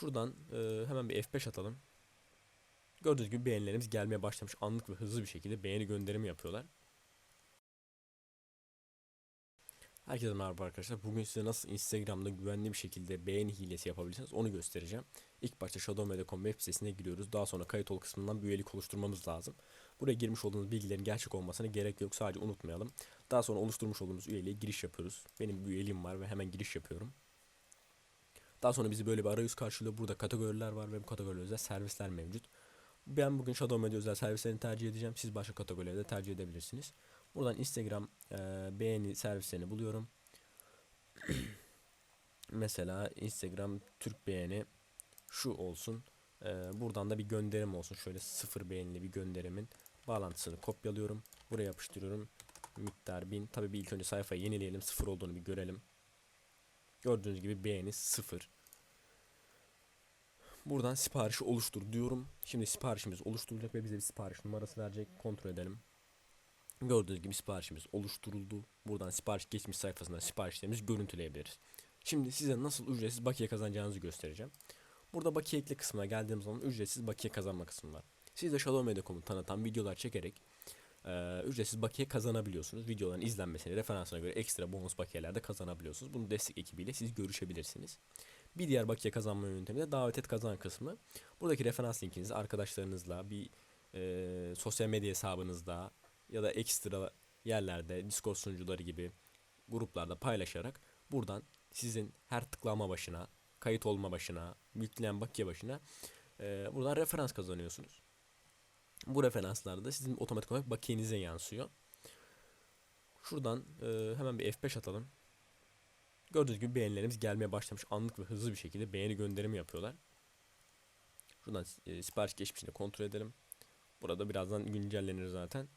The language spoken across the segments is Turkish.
Şuradan e, hemen bir F5 atalım. Gördüğünüz gibi beğenilerimiz gelmeye başlamış. Anlık ve hızlı bir şekilde beğeni gönderimi yapıyorlar. Herkese merhaba arkadaşlar. Bugün size nasıl Instagram'da güvenli bir şekilde beğeni hilesi yapabilirsiniz onu göstereceğim. İlk başta Shadowmedia.com web sitesine giriyoruz. Daha sonra kayıt ol kısmından bir üyelik oluşturmamız lazım. Buraya girmiş olduğunuz bilgilerin gerçek olmasına gerek yok. Sadece unutmayalım. Daha sonra oluşturmuş olduğumuz üyeliğe giriş yapıyoruz. Benim bir üyeliğim var ve hemen giriş yapıyorum. Daha sonra bizi böyle bir arayüz karşılıyor. Burada kategoriler var ve bu kategorilerde servisler mevcut. Ben bugün Shadow Media özel servislerini tercih edeceğim. Siz başka kategorilerde tercih edebilirsiniz. Buradan Instagram e, beğeni servislerini buluyorum. Mesela Instagram Türk beğeni şu olsun. E, buradan da bir gönderim olsun. Şöyle sıfır beğenili bir gönderimin bağlantısını kopyalıyorum. Buraya yapıştırıyorum. Miktar 1000. Tabii bir ilk önce sayfayı yenileyelim. Sıfır olduğunu bir görelim. Gördüğünüz gibi beğeni sıfır. Buradan siparişi oluştur diyorum. Şimdi siparişimiz oluşturulacak ve bize bir sipariş numarası verecek. Kontrol edelim. Gördüğünüz gibi siparişimiz oluşturuldu. Buradan sipariş geçmiş sayfasından siparişlerimizi görüntüleyebiliriz. Şimdi size nasıl ücretsiz bakiye kazanacağınızı göstereceğim. Burada bakiye ekle kısmına geldiğimiz zaman ücretsiz bakiye kazanma kısmı var. Siz de Media.com'u tanıtan videolar çekerek e, ücretsiz bakiye kazanabiliyorsunuz. Videoların izlenmesini referansına göre ekstra bonus bakiyeler de kazanabiliyorsunuz. Bunu destek ekibiyle siz görüşebilirsiniz. Bir diğer bakiye kazanma yöntemi de davet et kazan kısmı. Buradaki referans linkinizi arkadaşlarınızla bir e, sosyal medya hesabınızda ya da ekstra yerlerde Discord sunucuları gibi gruplarda paylaşarak buradan sizin her tıklama başına, kayıt olma başına, yüklenen bakiye başına e, buradan referans kazanıyorsunuz. Bu referanslar da sizin otomatik olarak bakiyenize yansıyor. Şuradan e, hemen bir F5 atalım. Gördüğünüz gibi beğenilerimiz gelmeye başlamış. Anlık ve hızlı bir şekilde beğeni gönderimi yapıyorlar. Şuradan e, sipariş geçmişini kontrol edelim. Burada birazdan güncellenir zaten.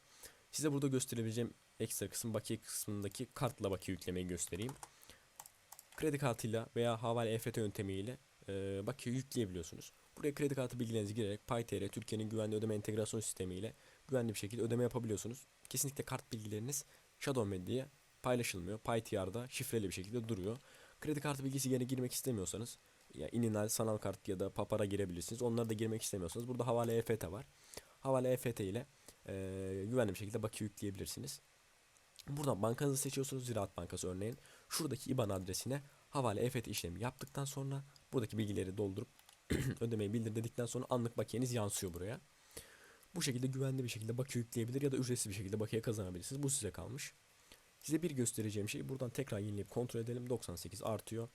Size burada gösterebileceğim ekstra kısım bakiye kısmındaki kartla bakiye yüklemeyi göstereyim. Kredi kartıyla veya havale EFT yöntemiyle e, bakiye yükleyebiliyorsunuz. Buraya kredi kartı bilgilerinizi girerek PayTR Türkiye'nin güvenli ödeme entegrasyon sistemiyle güvenli bir şekilde ödeme yapabiliyorsunuz. Kesinlikle kart bilgileriniz Shadow Media'ya paylaşılmıyor. PyTR'da şifreli bir şekilde duruyor. Kredi kartı bilgisi gene girmek istemiyorsanız ya Ininal, sanal kart ya da Papar'a girebilirsiniz. Onları da girmek istemiyorsanız burada havale EFT var. Havale EFT ile e, güvenli bir şekilde bakiye yükleyebilirsiniz. Buradan bankanızı seçiyorsunuz. Ziraat Bankası örneğin. Şuradaki IBAN adresine havale EFT işlemi yaptıktan sonra buradaki bilgileri doldurup ödemeyi bildir dedikten sonra anlık bakiyeniz yansıyor buraya. Bu şekilde güvenli bir şekilde bakiye yükleyebilir ya da ücretsiz bir şekilde bakiye kazanabilirsiniz. Bu size kalmış. Size bir göstereceğim şey buradan tekrar yenileyip kontrol edelim. 98 artıyor.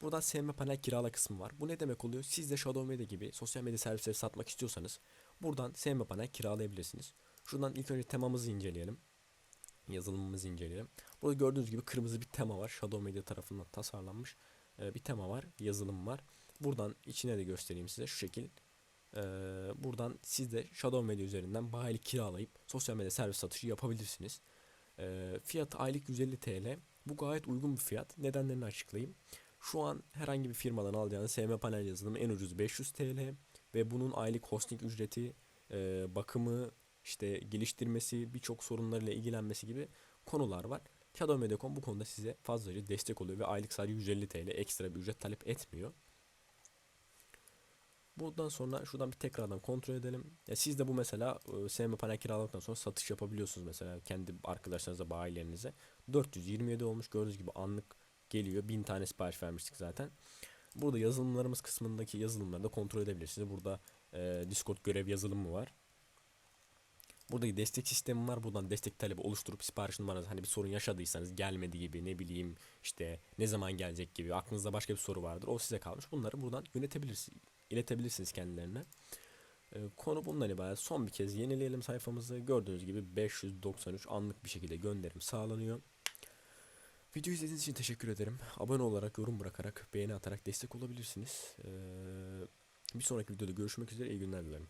Buradan sevme panel kirala kısmı var. Bu ne demek oluyor? Siz de Shadow Media gibi sosyal medya servisleri satmak istiyorsanız buradan sevme panel kiralayabilirsiniz. Şuradan ilk önce temamızı inceleyelim. Yazılımımızı inceleyelim. Burada gördüğünüz gibi kırmızı bir tema var. Shadow Media tarafından tasarlanmış bir tema var. Yazılım var. Buradan içine de göstereyim size şu şekil. buradan siz de Shadow Media üzerinden bayilik kiralayıp sosyal medya servis satışı yapabilirsiniz. E, fiyatı aylık 150 TL. Bu gayet uygun bir fiyat. Nedenlerini açıklayayım. Şu an herhangi bir firmadan alacağınız SM panel yazılımı en ucuz 500 TL ve bunun aylık hosting ücreti, e, bakımı, işte geliştirmesi, birçok sorunlarıyla ilgilenmesi gibi konular var. Shadow bu konuda size fazlaca destek oluyor ve aylık sadece 150 TL ekstra bir ücret talep etmiyor. Buradan sonra şuradan bir tekrardan kontrol edelim. Ya siz de bu mesela e, SM panel kiraladıktan sonra satış yapabiliyorsunuz mesela kendi arkadaşlarınıza, bayilerinize. 427 olmuş gördüğünüz gibi anlık geliyor. 1000 tane sipariş vermiştik zaten. Burada yazılımlarımız kısmındaki yazılımları da kontrol edebilirsiniz. Burada e, Discord görev yazılımı var. Buradaki destek sistemi var. Buradan destek talebi oluşturup sipariş numaranızı hani bir sorun yaşadıysanız gelmedi gibi ne bileyim işte ne zaman gelecek gibi aklınızda başka bir soru vardır. O size kalmış. Bunları buradan yönetebilirsiniz iletebilirsiniz kendilerine. Ee, konu bundan ibaret. Son bir kez yenileyelim sayfamızı. Gördüğünüz gibi 593 anlık bir şekilde gönderim sağlanıyor. Video izlediğiniz için teşekkür ederim. Abone olarak, yorum bırakarak, beğeni atarak destek olabilirsiniz. Ee, bir sonraki videoda görüşmek üzere. İyi günler dilerim.